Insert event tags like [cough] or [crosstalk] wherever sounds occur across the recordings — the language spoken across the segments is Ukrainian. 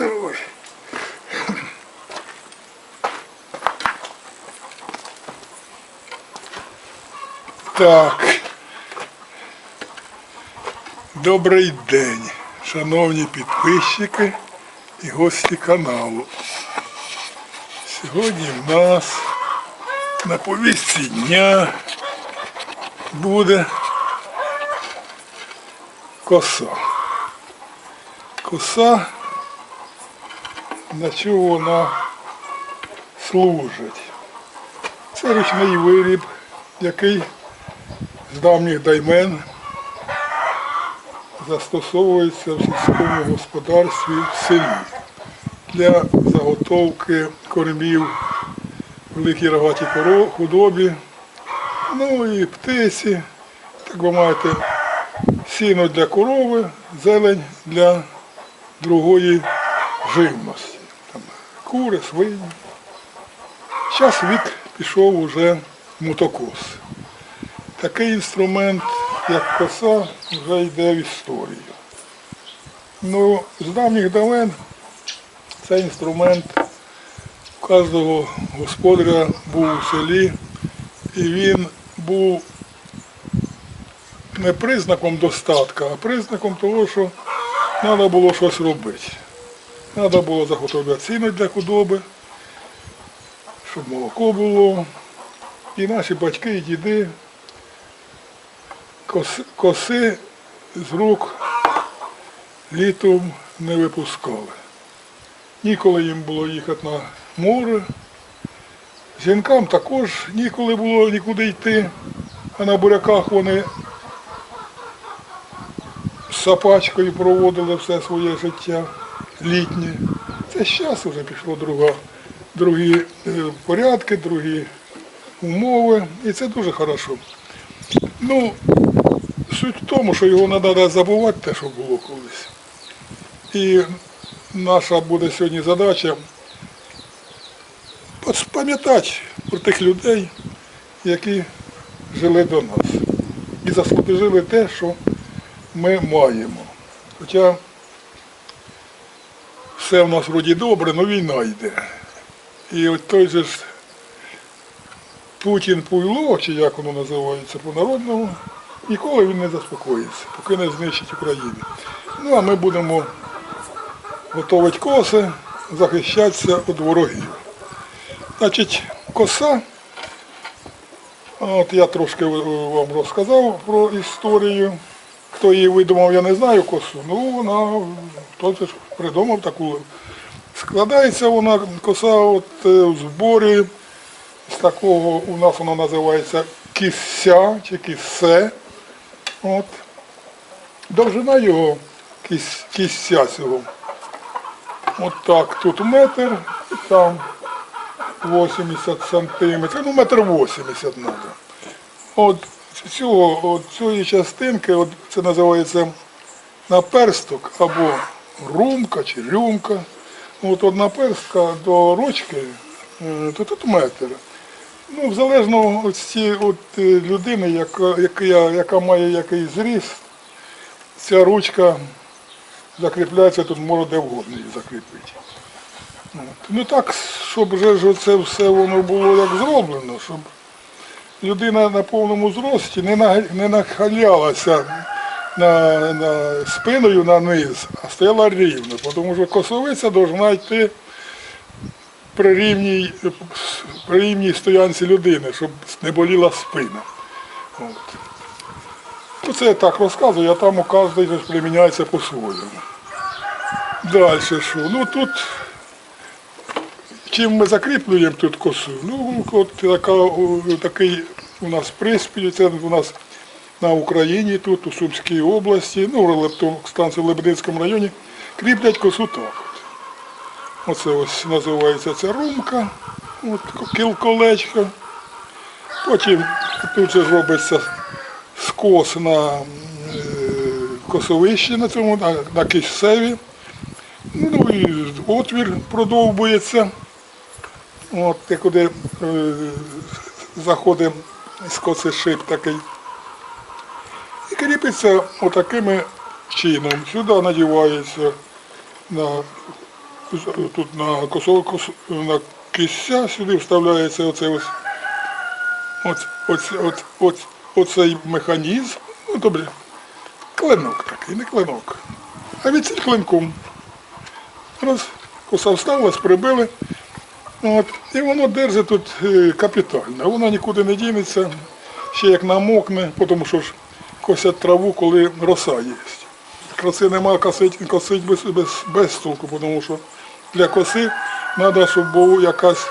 Давай. Так. Добрий день, шановні підписчики і гості каналу. Сьогодні в нас на повістці дня буде коса. Коса, на чого вона служить. Це ручний виріб, який з давніх даймен застосовується в сільському господарстві в селі для заготовки кормів великій рогатій худобі, ну і птиці, так ви маєте, сіно для корови, зелень для другої живності. Кури, свині. Зараз вік пішов уже мотокос. Такий інструмент, як коса, вже йде в історію. Ну, з давніх давен цей інструмент у кожного господаря був у селі, і він був не признаком достатка, а признаком того, що треба було щось робити. Треба було заготовляти сіно для худоби, щоб молоко було. І наші батьки і діди коси, коси з рук літом не випускали. Ніколи їм було їхати на море. Жінкам також ніколи було нікуди йти, а на буряках вони з сапачкою проводили все своє життя літнє. Це зараз вже пішло друга, другі е, порядки, другі умови, і це дуже хорошо. Ну, суть в тому, що його не треба забувати, те, що було колись. І наша буде сьогодні задача пам'ятати про тих людей, які жили до нас. І заслужили те, що ми маємо. Хоча все в нас вроді добре, але війна йде. І от той же ж Путін Пуйло, чи як воно називається по-народному, ніколи він не заспокоїться, поки не знищить Україну. Ну а ми будемо готувати коси, захищатися від ворогів. Значить, коса, от я трошки вам розказав про історію. Хто її видумав, я не знаю косу. Ну вона хтось придумав таку. Складається вона коса от е, в зборі з такого, у нас воно називається кісся чи кіссе. От. Довжина його кіс, кісся цього. От так, тут метр, там 80 сантиметрів, ну метр 80 треба. От цього, цієї частинки, от це називається наперсток або румка чи рюмка. От одна перстка до ручки, е, то тут метр. Ну, залежно від от е, людини, яка, яка, яка має якийсь зріст, ця ручка закріпляється, тут можна де вгодно її закріпити. От. Ну так, щоб вже ж це все воно було як зроблено, щоб людина на повному зрості не, на, не нахилялася на, на спиною на низ, а стояла рівно, тому що косовиця повинна йти при рівній, при рівній стоянці людини, щоб не боліла спина. От. Ну, це я так розказую, а там у кожного приміняється по-своєму. Далі що? Ну тут чим ми закріплюємо тут косу? Ну, от така, такий у нас приспіль, це у нас на Україні, тут, у Сумській області, ну, в Лебединському районі, кріплять косу так. Оце ось називається ця румка, от кіл колечко. Потім тут же ж робиться скос на е, косовищі на цьому, на, на кисеві. Ну і отвір продовбується. От, де куди е, заходить скоцешип такий. І кріпиться отакими чином. Сюди надівається на з- тут на косову кос- на кися сюди вставляється оце ось, ось, ось, ось, ось, оцей механізм. Ну, добре, клинок такий, не клинок. А від цим клинком. Раз, коса вставилась, прибили. От, і воно держить тут е, капітально. Воно нікуди не дінеться, ще як намокне, тому що ж косять траву, коли роса є. Коси нема косить, косить без, без, без толку, тому що для коси треба, щоб була якась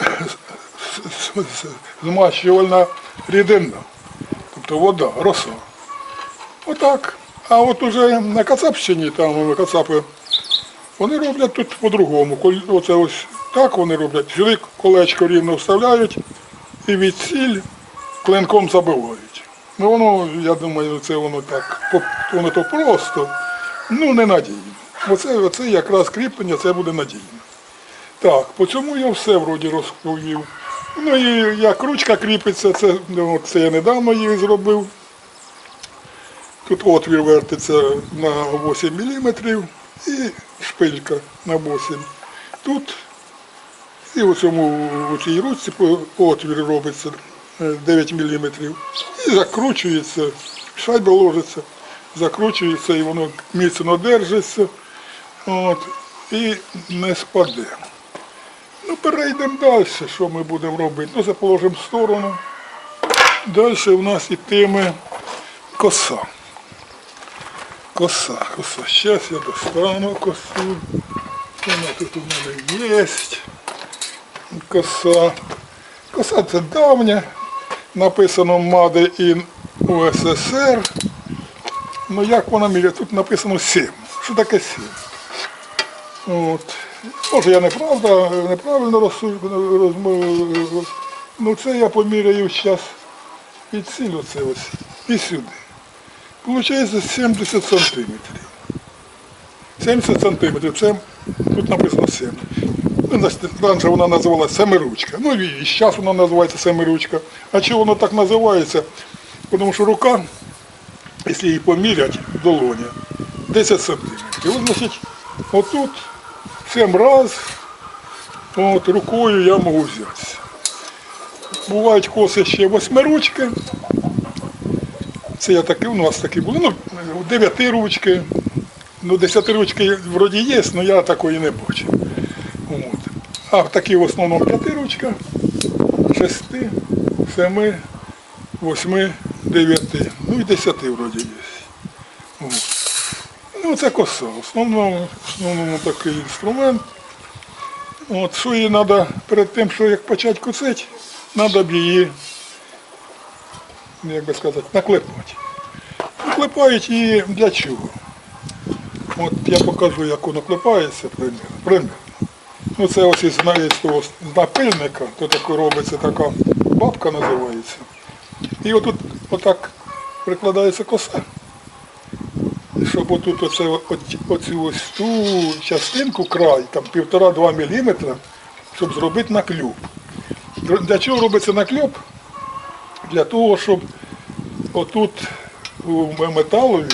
[coughs] змащувальна рідина, тобто вода, роса. Отак. А от уже на Кацапщині, там Кацапи, вони роблять тут по-другому. Оце ось так вони роблять. Сюди колечко рівно вставляють і від сіль клинком забивають. Ну воно, я думаю, це воно так, воно то просто, ну не надійно. Оце, оце якраз кріплення, це буде надійно. Так, по цьому я все вроді розповів. Ну і як ручка кріпиться, це, ну, це я недавно її зробив. Тут отвір вертиться на 8 мм і шпилька на 8. Тут і у цьому у цій ручці отвір робиться е, 9 мм. І закручується, шайба ложиться, закручується і воно міцно держиться. От, і не спаде. Ну, перейдемо далі, що ми будемо робити. Ну, це в сторону. Далі у нас ітиме коса. Коса, коса. Зараз я достану косу. Вона тут у мене є. Коса. Коса це давня. Написано Made in USSR. Ну як вона міряє? Тут написано 7. Що таке 7? От. Може я неправда, неправильно розмовляю. Ну це я поміряю зараз від цілю це ось і сюди. Получається 70 сантиметрів. 70 сантиметрів, це тут написано 7. Ну, раніше вона називалася семиручка. Ну і зараз вона називається семиручка. А чого воно так називається? Тому що рука, якщо її поміряти, долоня, 10 сантиметрів. От, значить, отут 7 раз от, рукою я можу взятися. Бувають коси ще восьмиручки. Це я такі, у нас такі були, ну, дев'яти ручки, ну, десяти ручки вроді є, але я такої не бачив. От. А такі в основному п'яти ручка, шести, семи, восьми, дев'яти, ну і десяти вроді є. От. Ну, це коса. В основному, в основному такий інструмент. От, що її треба перед тим, що як почати косити, треба б її ну, як би сказати, наклепати. Наклепають її для чого? От я покажу, як воно клепається примірно. Ну це ось із, того напильника, то таке робиться така бабка називається. І отут отак прикладається коса. Щоб отут оце, оцю ось ту частинку, край, там півтора-два міліметра, щоб зробити накльоп. Для чого робиться накльоп? Для того, щоб отут у металові,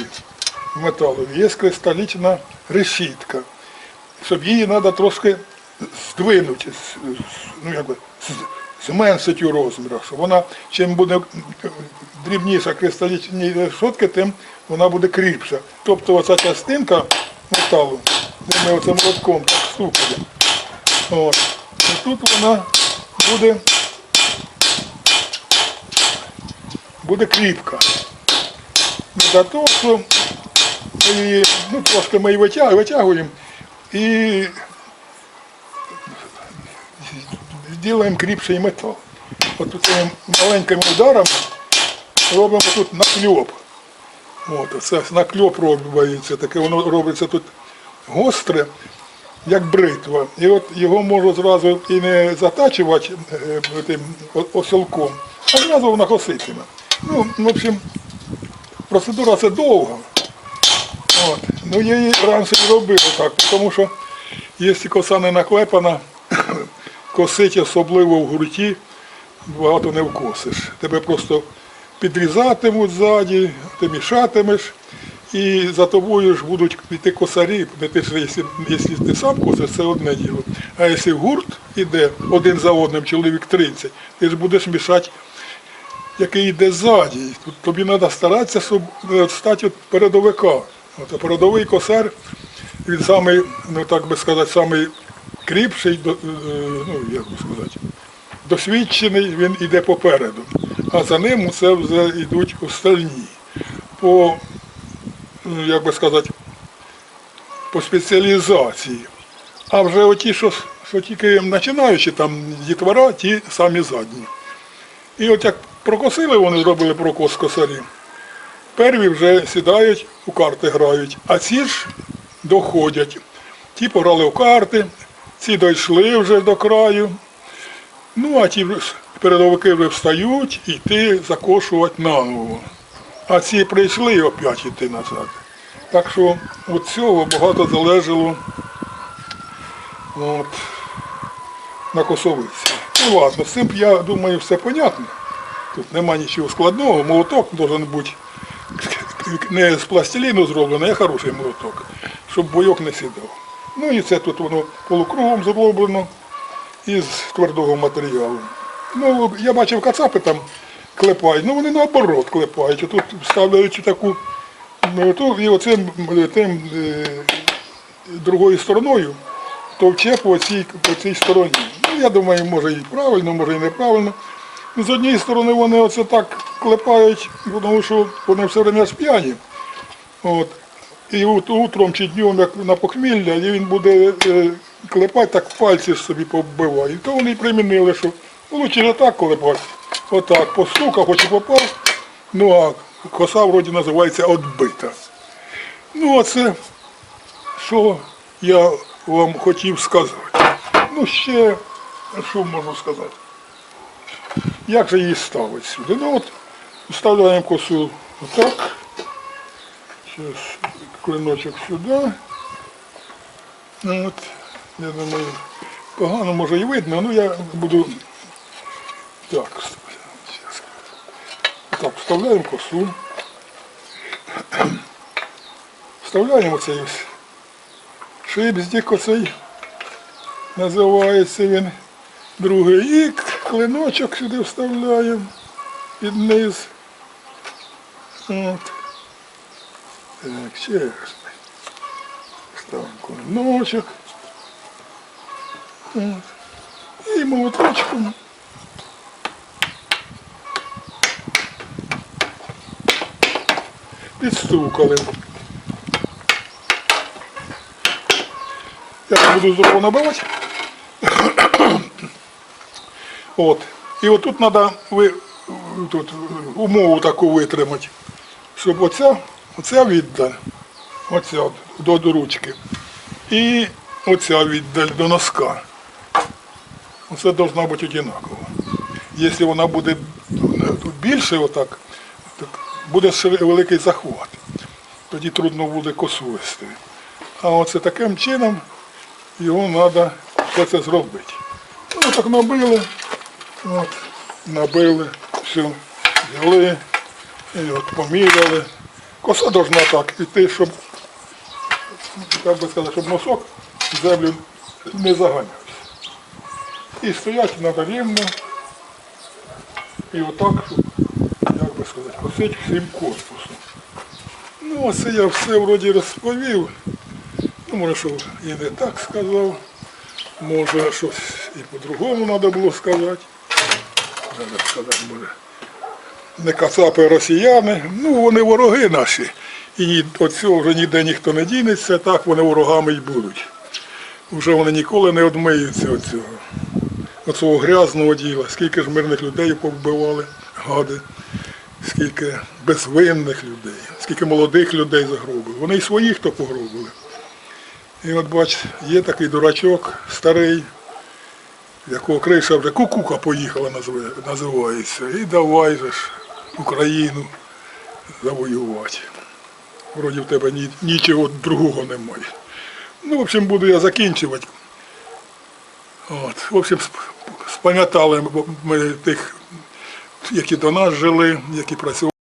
в металові є кристалічна решітка. Щоб її треба трошки здвинути, ну, якби, зменшити у розмірах. Щоб вона, чим буде дрібніша кристалічні решетки, тим вона буде кріпша. Тобто оця частинка металу, де ми оцим молотком стукаємо, от, і тут вона буде буде що ми її, ну, трошки ми її витягуємо, і зробимо кріпший метал. От цими маленькими ударами робимо тут накльоп. От, це накльоп робиться, таке воно робиться тут гостре, як бритва. І от його можу зразу і не затачувати е, тим о- осілком, а зразу воно коситиме. Ну, в общем, процедура це довга. От. Ну, я її раніше не робив так, тому що якщо коса не наклепана, [coughs] косить особливо в гурті, багато не вкосиш. Тебе просто підрізатимуть ззаді, ти мішатимеш. І за тобою ж будуть йти косарі, де ти ж, якщо ти сам косиш, це одне діло. А якщо гурт іде один за одним, чоловік 30, ти ж будеш мішати, який йде ззаді. Тобі треба старатися, е, стати передовика. От, передовий косар, він самий, ну так би сказати, самий кріпший, е, ну як би сказати, досвідчений, він йде попереду. А за ним це вже йдуть остальні. По, ну, як би сказати, по спеціалізації. А вже оті, що, що тільки починаючи, там дітвора, ті самі задні. І от як прокосили, вони зробили прокос косарі. Перві вже сідають, у карти грають, а ці ж доходять. Ті пограли в карти, ці дійшли вже до краю. Ну, а ті передовики вже встають йти закошувати наново. А ці прийшли і опять йти назад. Так що від цього багато залежало от, на косовиці. Ну ладно, з цим, я думаю, все понятно. Тут нема нічого складного, молоток має бути не з пластиліну зроблений, а хороший молоток, щоб бойок не сідав. Ну і це тут воно полукругом зроблено із твердого матеріалу. Ну, я бачив кацапи там клепають, ну вони наоборот клепають. Тут вставляють таку молоток і оцим тим е, другою стороною товче по цій, по цій стороні. Ну, я думаю, може і правильно, може і неправильно. Ну, З однієї сторони вони оце так клепають, тому що вони все время п'яні. От. І от утром чи днем як на похмілля, і він буде е, клепати, так пальці собі побиває. І то вони примінили, що ну, лучше так клепати. Отак, постукав, хоч і попав. Ну а коса вроді називається отбита. Ну, оце, що я вам хотів сказати. Ну, ще, що можу сказати? Як же її ставити сюди? Ну от вставляємо косу отак. Зараз клиночок сюди. Ну, От, я думаю, погано може і видно, ну я буду так. Так, вставляємо косу. Вставляємо цей ось шипздик оцей називається він другий. І клиночок сюди вставляємо під низ. От. Так, ще раз. Ставимо клиночок. От. І молоточком. Підстукали. Я буду знову набивати. От. І от тут треба ви, тут, умову таку витримати, щоб оця, оця віддаль, оця до, до ручки. І оця віддаль до носка. Оце повинна бути однаково. Якщо вона буде більше отак, так буде великий захват. Тоді трудно буде косу вести. А оце таким чином його треба це зробити. Ну, так набили, от, набили, все, взяли, і от поміряли. Коса должна так іти, щоб, як би сказати, щоб носок землю не заганявся. І стоять треба рівно. І отак, щоб, як би сказати, косить всім корпусом. Ну, оце я все вроді розповів. Ну, може, що і не так сказав. Може, щось і по-другому треба було сказати. Треба сказати, може. Не кацапи, росіяни. Ну, вони вороги наші. І від цього вже ніде ніхто не дінеться, так вони ворогами й будуть. Вже вони ніколи не одмиються від цього. Оцього грязного діла. Скільки ж мирних людей повбивали, гади, скільки безвинних людей, скільки молодих людей загробили. Вони й своїх то погробили. І от бач, є такий дурачок старий, якого криша вже кукуха поїхала, називається. І давай же ж Україну завоювати. Вроді в тебе ні, нічого другого немає. Ну, в общем, буду я закінчувати. От, в общем, спам'ятали ми тих, які до нас жили, які працювали.